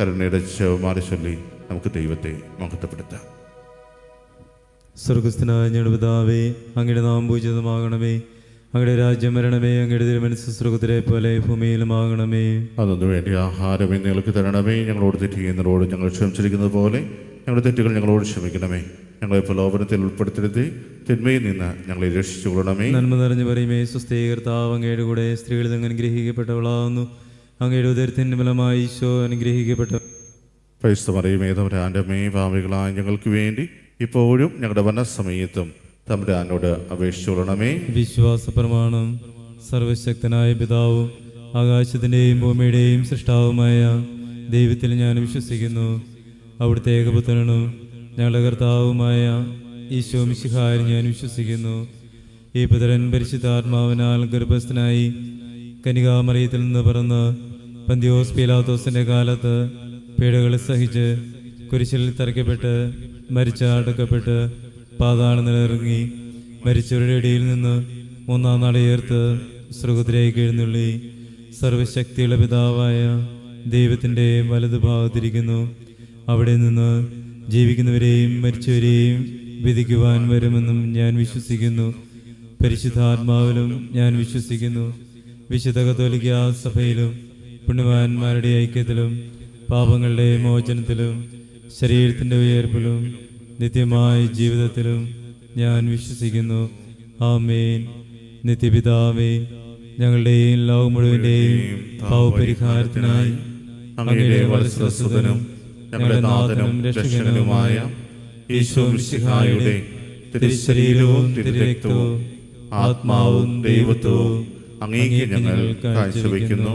കരുണയുടെ ശവമാറി ചൊല്ലി നമുക്ക് ദൈവത്തെ മഹത്വപ്പെടുത്താം. സ്വർഗസ്ഥനായ ഞങ്ങളുടെ പിതാവേ അങ്ങയുടെ നാം പൂജിതമാകണമേ. അങ്ങയുടെ രാജ്യം വരണമേ അങ്ങയുടെ തിരുമനസ് സ്വർഗത്തിലെ പോലെ ഭൂമിയിലുമാകണമേ. അതൊന്നു വേണ്ടി ആഹാരം നിങ്ങൾക്ക് തരണമേ. ഞങ്ങളോട് തെറ്റ് ചെയ്യുന്നവരോട് ഞങ്ങൾ ക്ഷമിച്ചിരിക്കുന്നത് പോലെ ഞങ്ങളുടെ തെറ്റുകൾ ഞങ്ങളോട് ക്ഷമിക്കണമേ. ഞങ്ങളെ പ്രലോഭനത്തിൽ ഉൾപ്പെടുത്തരുത്. തിന്മയിൽ നിന്ന് ഞങ്ങളെ രക്ഷിച്ചുകൊള്ളണമേ. നന്മ നിറഞ്ഞു പറയുമേ സുസ്ഥീകർത്താവ് അങ്ങയുടെ കൂടെ സ്ത്രീകളിൽ നിന്ന് അനുഗ്രഹിക്കപ്പെട്ടവളാകുന്നു. അങ്ങയുടെ ഉദരത്തിന്റെ ഫലമായി ഈശോ അനുഗ്രഹിക്കപ്പെട്ട ഏതവരാന്റെ മേ ഭാവികളായ ഞങ്ങൾക്ക് വേണ്ടി ഇപ്പോഴും ഞങ്ങളുടെ വനസമയത്തും തമ്പുരാനോട് അപേക്ഷിച്ചുകൊള്ളണമേ വിശ്വാസ പ്രമാണം സർവശക്തനായ പിതാവും ആകാശത്തിന്റെയും ഭൂമിയുടെയും സൃഷ്ടാവുമായ ദൈവത്തിൽ ഞാൻ വിശ്വസിക്കുന്നു. അവിടുത്തെ ഏകപുത്രനും ഞങ്ങളുടെ കർത്താവുമായ ഈശോ മിശിഹായിൽ ഞാൻ വിശ്വസിക്കുന്നു. ഈ പുത്രൻ പരിശുദ്ധാത്മാവിനാൽ ഗർഭസ്ഥനായി കനികാമറിയത്തിൽ നിന്ന് പറന്ന് പന്തിയോസ് പീലാത്തോസിന്റെ കാലത്ത് പീഡകൾ സഹിച്ച് കുരിശിൽ തറയ്ക്കപ്പെട്ട് മരിച്ച അടക്കപ്പെട്ട് പാതാള നിലയിറങ്ങി മരിച്ചവരുടെ ഇടയിൽ നിന്ന് മൂന്നാം നാളെ ഉയർത്ത് എഴുന്നള്ളി. സർവശക്തിയുള്ള പിതാവായ ദൈവത്തിന്റെ വലതുഭാഗത്തിരിക്കുന്നു അവിടെ നിന്ന് ജീവിക്കുന്നവരെയും മരിച്ചവരെയും വിധിക്കുവാൻ വരുമെന്നും ഞാൻ വിശ്വസിക്കുന്നു. പരിശുദ്ധാത്മാവിലും ഞാൻ വിശ്വസിക്കുന്നു. വിശുദ്ധ കത്തോലിക്ക സഭയിലും പുണ്യവാന്മാരുടെ ഐക്യത്തിലും പാപങ്ങളുടെ മോചനത്തിലും ശരീരത്തിന്റെ ഉയർപ്പിലും നിത്യമായ ജീവിതത്തിലും ഞാൻ വിശ്വസിക്കുന്നു. ആമേൻ. നിത്യപിതാവേ ഞങ്ങളുടെയും ലോക മുഴുവന്റെയും പാവപരിഹാരത്തിനായി തിരുശരീരവും ആത്മാവും ദൈവത്വവും അങ്ങേക്ക് ഞങ്ങൾ കാഴ്ചവെക്കുന്നു.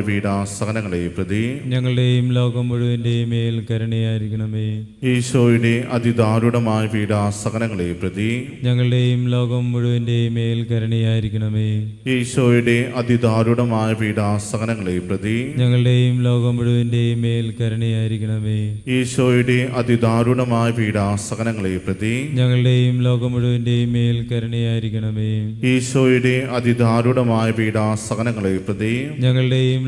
പീഡാസകനങ്ങളെ പ്രതി. ഞങ്ങളുടെയും ലോകം മുഴുവന്റെയും മേൽ കരുണയായിരിക്കണമേ. ഈശോയുടെ അതിദാരുണമായ വീടാസനങ്ങളെ പ്രതി. ഞങ്ങളുടെയും ലോകം മുഴുവന്റെയും മേൽ കരുണയായിരിക്കണമേ. ഈശോയുടെ അതിദാരുണമായ വീടാസനങ്ങളെ പ്രതി. ഞങ്ങളുടെയും ലോകം മുഴുവന്റെയും മേൽ കരുണയായിരിക്കണമേ. ഈശോയുടെ അതിദാരുണമായ വീടാസനങ്ങളെ പ്രതി. ഞങ്ങളുടെയും ലോകം മുഴുവന്റെയും മേൽ കരുണയായിരിക്കണമേ. ഈശോയുടെ അതിദാരുണമായ വീടാസനങ്ങളെ പ്രതി. ഞങ്ങളുടെയും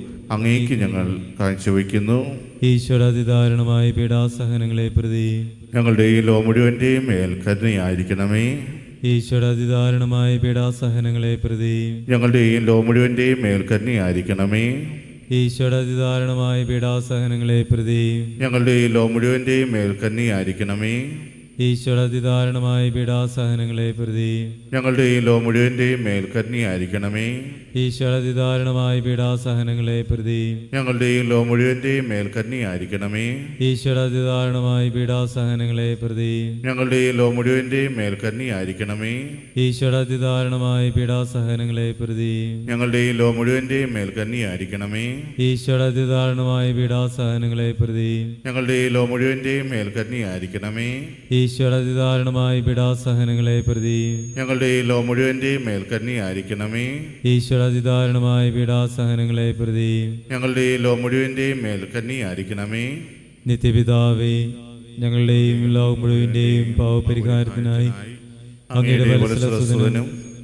അങ്ങേക്ക് ഞങ്ങൾ കാഴ്ചവെക്കുന്നു. ഈശ്വരാതിദാരുണമായ പീഡാസഹനങ്ങളെ പ്രതി ഞങ്ങളുടെ ഈ ലോ മുഴുവന്റെയും മേൽ കരുണയായിരിക്കണമേ. ഈശ്വരാതിദാരുണമായ പീഡാസഹനങ്ങളെ പ്രതി ഞങ്ങളുടെ ഈ ലോ മുഴുവന്റെയും മേൽ കരുണയായിരിക്കണമേ. ഈശ്വരാതിദാരുണമായ പീഡാസഹനങ്ങളെ പ്രതി ഞങ്ങളുടെ ഈ ലോ മുഴുവന്റെയും മേൽ കരുണയായിരിക്കണമേ. ഈശ്വരാതിദാരുണമായ പീഡാസഹനങ്ങളെ പ്രതി. ഞങ്ങളുടെ ഈ ലോ മുഴുവന്റെയും മേൽ കരുണയായിരിക്കണമേ. ഈശ്വരാതിദാരുണമായ പീഡാസഹനങ്ങളെ പ്രതി. ഞങ്ങളുടെ ഈ ലോ മുഴുവന്റെയും മേൽ കരുണയായിരിക്കണമേ. ഈശ്വരാതിദാരുണമായ പീഡാസഹനങ്ങളെ പ്രതി. ഞങ്ങളുടെ ഈ ലോ മുഴുവന്റെയും മേൽ കരുണയായിരിക്കണമേ. ഈശ്വരാതിദാരുണമായ പീഡാസഹനങ്ങളെ പ്രതി. ഞങ്ങളുടെ ഈ ലോ മുഴുവന്റെയും മേൽ കരുണയായിരിക്കണമേ. ഈശ്വരാതിദാരുണമായ പീഡാസഹനങ്ങളെ പ്രതി. ഞങ്ങളുടെ ഈ ലോ മുഴുവന്റെയും മേൽ കരുണയായിരിക്കണമേ ഈശ്വരാതിദാരുണമായ പീഡാസഹനങ്ങളെ പ്രതി. ഞങ്ങളുടെ ഈ ലോ മുഴുവന്റെയും ആയിരിക്കണമേ ഈശോയുടെ ഈശ്വരാതിദാരുണമായ പീഡാസഹനങ്ങളെ പ്രതി. ഞങ്ങളുടെ ഈ ലോ മുഴുവന്റെയും മേൽക്കന്നി ആയിരിക്കണമേ നിത്യപിതാവേ ഞങ്ങളുടെയും ലോകം മുഴുവന്റെയും പാവപരിഹാരത്തിനായി അങ്ങയുടെ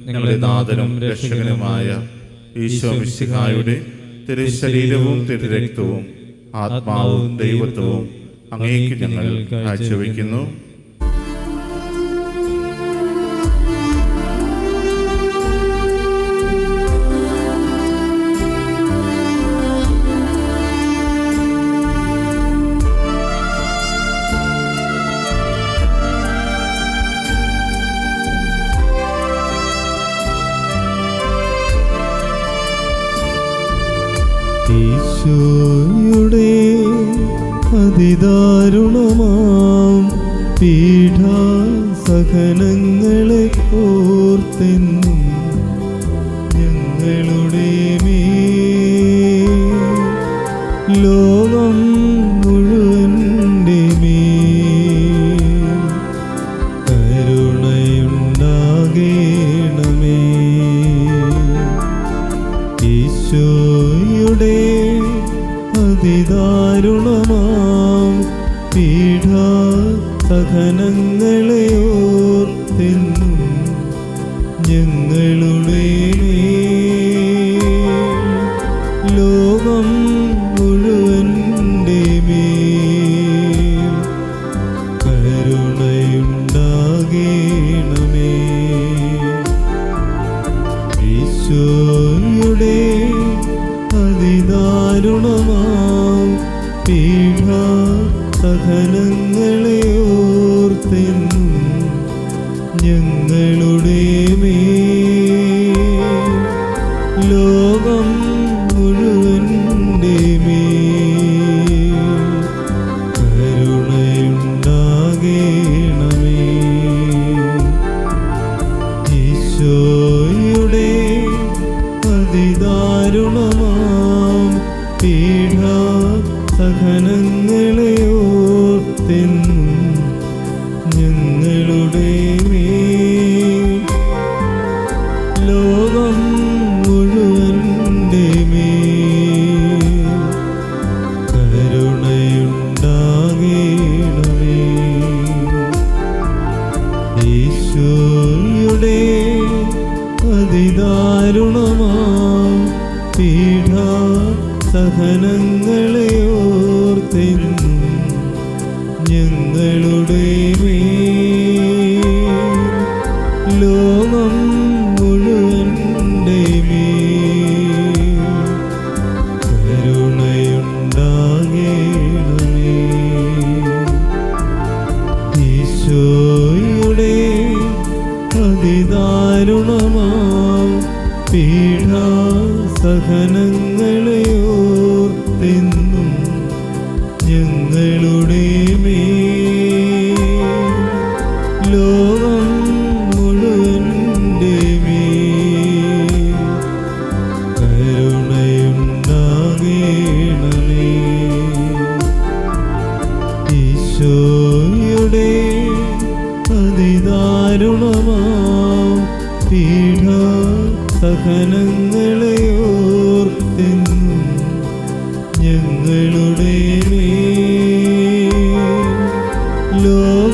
ഞങ്ങളുടെ നാഥനും രക്ഷകനുമായ ഈശോ മിശിഹായുടെ തിരുശരീരവും തിരുരക്തവും ആത്മാവും ദൈവത്വവും അങ്ങേക്ക് ഞങ്ങൾ കാഴ്ചവെക്കുന്നു. siglo 흐른 흘 lửa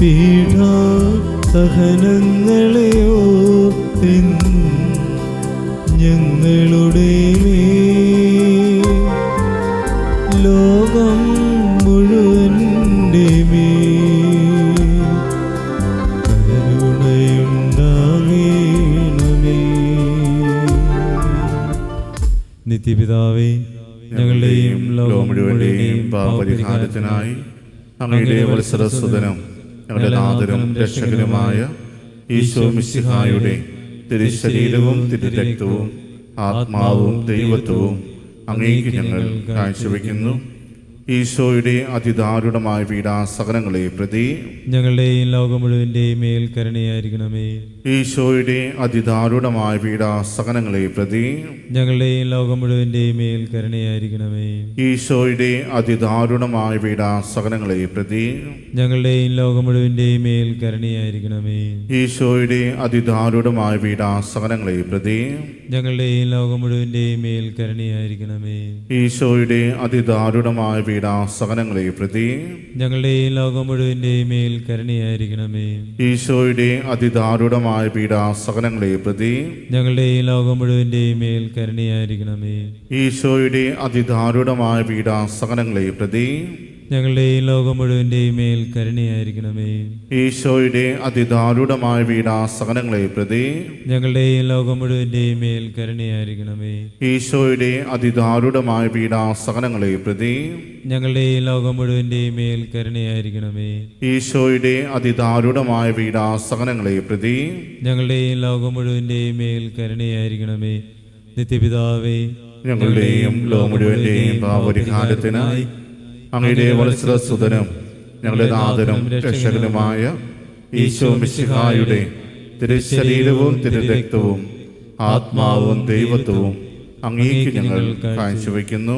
പീഡാ സഹനങ്ങളെ ഓർത്തിൻ ഞങ്ങളുടെ ലോകം മുഴുവന്റെ മേ നിത്യപിതാവേ ഞങ്ങളുടെയും ലോകം മുഴുവന്റെയും പാപരിഹാരത്തിനായി അങ്ങയുടെ വത്സരസുതനം ഞങ്ങളുടെ നാഥനും രക്ഷകനുമായ ഈശോ മിശിഹായുടെ തിരുശരീരവും തിരുരക്തവും ആത്മാവും ദൈവത്വവും അങ്ങേക്ക് ഞങ്ങൾ കാഴ്ചവെക്കുന്നു. ഈശോയുടെ അതിദാരുണമായ പീഡാസകലങ്ങളെ പ്രതി ഞങ്ങളുടെയും ലോകം മുഴുവന്റെയും മേൽ ഈശോയുടെ അതിദാരുണമായ പീഡാസകനങ്ങളെ പ്രതി ഞങ്ങളുടെയും ലോകം മുഴുവന്റെയും മേൽ കരുണയായിരിക്കണമേ. ഈശോയുടെ അതിദാരുണമായ പീഡാസകനങ്ങളെ പ്രതി ഞങ്ങളുടെയും ലോകം മുഴുവന്റെയും മേൽ കരുണയായിരിക്കണമേ. ഈശോയുടെ അതിദാരുണമായ പീഡാസകനങ്ങളെ പ്രതി ഞങ്ങളുടെയും ലോകം മുഴുവന്റെയും മേൽ കരുണയായിരിക്കണമേ. ഈശോയുടെ അതിദാരുണമായ പീഡാസകനങ്ങളെ പ്രതി ഞങ്ങളുടെയും ലോകം മുഴുവന്റെയും മേൽ കരുണയായിരിക്കണമേ. ഈശോയുടെ അതിദാരുണമായ പീഡാസകനങ്ങളെ പ്രതി ഞങ്ങളുടെ ഈ ലോകം മുഴുവന്റെയും മേൽ കരുണയായിരിക്കണമേ. ഈശോയുടെ അതിദാരുണമായ പീഡാസകനങ്ങളെ പ്രതി ഞങ്ങളുടെയും ലോകം മുഴുവന്റെയും മേൽ കരുണയായിരിക്കണമേ. ഈശോയുടെ അതിദാരുണമായ പീഡാസകനങ്ങളെ പ്രതി ഞങ്ങളുടെയും ലോകം മുഴുവന്റെയും മേൽ കരുണയായിരിക്കണമേ. ഈശോയുടെ അതിദാരുണമായ പീഡാസകനങ്ങളെ പ്രതി ഞങ്ങളുടെയും ലോകം മുഴുവന്റെയും മേൽ കരുണയായിരിക്കണമേ. ഈശോയുടെ അതിദാരുണമായ പീഡാസകനങ്ങളെ പ്രതി ഞങ്ങളുടെയും ലോകം മുഴുവന്റെയും മേൽ കരുണയായിരിക്കണമേ. നിത്യപിതാവേ ഞങ്ങളുടെയും ലോകം മുഴുവന്റെയും പാപരിഹാരത്തിനായി അങ്ങയുടെ വത്സരസുതനും ഞങ്ങളുടെ നാഥനും രക്ഷകനുമായ ഈശോ മിശിഹായുടെ തിരുശരീരവും തിരുരക്തവും ആത്മാവും ദൈവത്വവും അങ്ങേക്ക് ഞങ്ങൾ കാഴ്ചവെക്കുന്നു.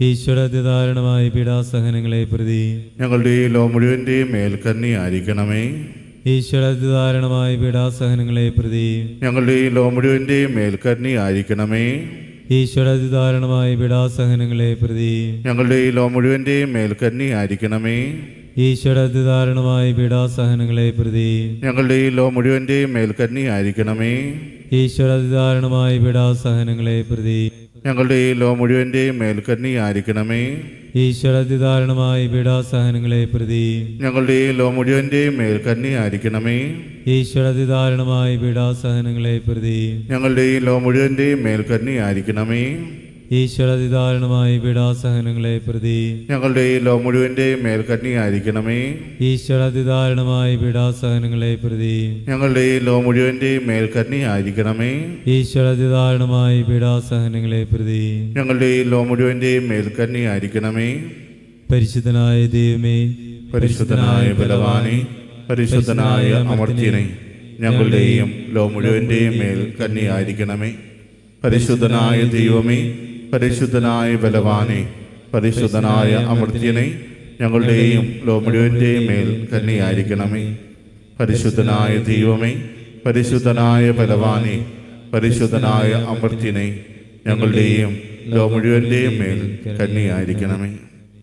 ഈശ്വര അതിദാരുണമായ പീഡാസഹനങ്ങളെ പ്രതി ഞങ്ങളുടെ ഈ ലോ മുഴുവന്റെയും മേൽക്കന്നി ആയിരിക്കണമേ അതിദാരുണമായ പീഡാസഹനങ്ങളെ പ്രതി ഞങ്ങളുടെ ഈ ലോ മുഴുവന്റെയും മേൽക്കന്നിയായിരിക്കണമേ ഈശ്വര അതിദാരുണമായ പീഡാസഹനങ്ങളെ പ്രതി. ഞങ്ങളുടെ ഈ ലോ മുഴുവന്റെയും മേൽക്കന്നി ആയിരിക്കണമേ അതിദാരുണമായ പീഡാസഹനങ്ങളെ പ്രതി. ഞങ്ങളുടെ ഈ ലോ മുഴുവന്റെയും മേൽക്കന്നി ആയിരിക്കണമേ അതിദാരുണമായ പീഡാസഹനങ്ങളെ പ്രതി. ഞങ്ങളുടെ ഈ ലോ മുഴുവന്റെയും മേൽക്കന്നിയായിരിക്കണമേ ഈശ്വര അതിദാരുണമായ പീഡാസഹനങ്ങളെ പ്രതി ഞങ്ങളുടെ ഈ ലോ മുഴുവന്റെയും മേൽക്കന്നിയായിരിക്കണമേ ഈശ്വര അതിദാരുണമായ പീഡാസഹനങ്ങളെ പ്രതി ഞങ്ങളുടെ ഈ ലോ മുഴുവന്റെയും മേൽക്കന്നിയായിരിക്കണമേ ഈശ്വര അതിദാരുണമായ പീഡാസഹനങ്ങളെ പ്രതി ഞങ്ങളുടെ ഈ ലോ മുഴുവന്റെയും മേൽക്കന്നിയായിരിക്കണമേ ആയിരിക്കണമേ ഈശ്വരതിദാരണമായി പീഡാസഹനങ്ങളെ പ്രതി ഞങ്ങളുടെ ഈ ലോ മുഴുവന്റെയും മേൽക്കന്നിയായിരിക്കണമേ ആയിരിക്കണമേ ഈശ്വരതിദാരണമായി പീഡാസഹനങ്ങളെ പ്രതി ഞങ്ങളുടെ ഈ ലോ മുഴുവന്റെയും മേൽക്കന്നിയായിരിക്കണമേ പരിശുദ്ധനായ ദൈവമേ പരിശുദ്ധനായ ബലവാനെ പരിശുദ്ധനായ അമർത്യനെ ഞങ്ങളുടെയും ലോ മുഴുവന്റെയും മേൽ കന്നിയായിരിക്കണമേ പരിശുദ്ധനായ ദൈവമേ പരിശുദ്ധനായ ബലവാനെ പരിശുദ്ധനായ അമൃത്യനെ ഞങ്ങളുടെയും ലോ മേൽ കന്നിയായിരിക്കണമേ പരിശുദ്ധനായ ദൈവമേ പരിശുദ്ധനായ ബലവാനെ പരിശുദ്ധനായ അമൃത്യനെ ഞങ്ങളുടെയും ലോ മേൽ കന്നിയായിരിക്കണമേ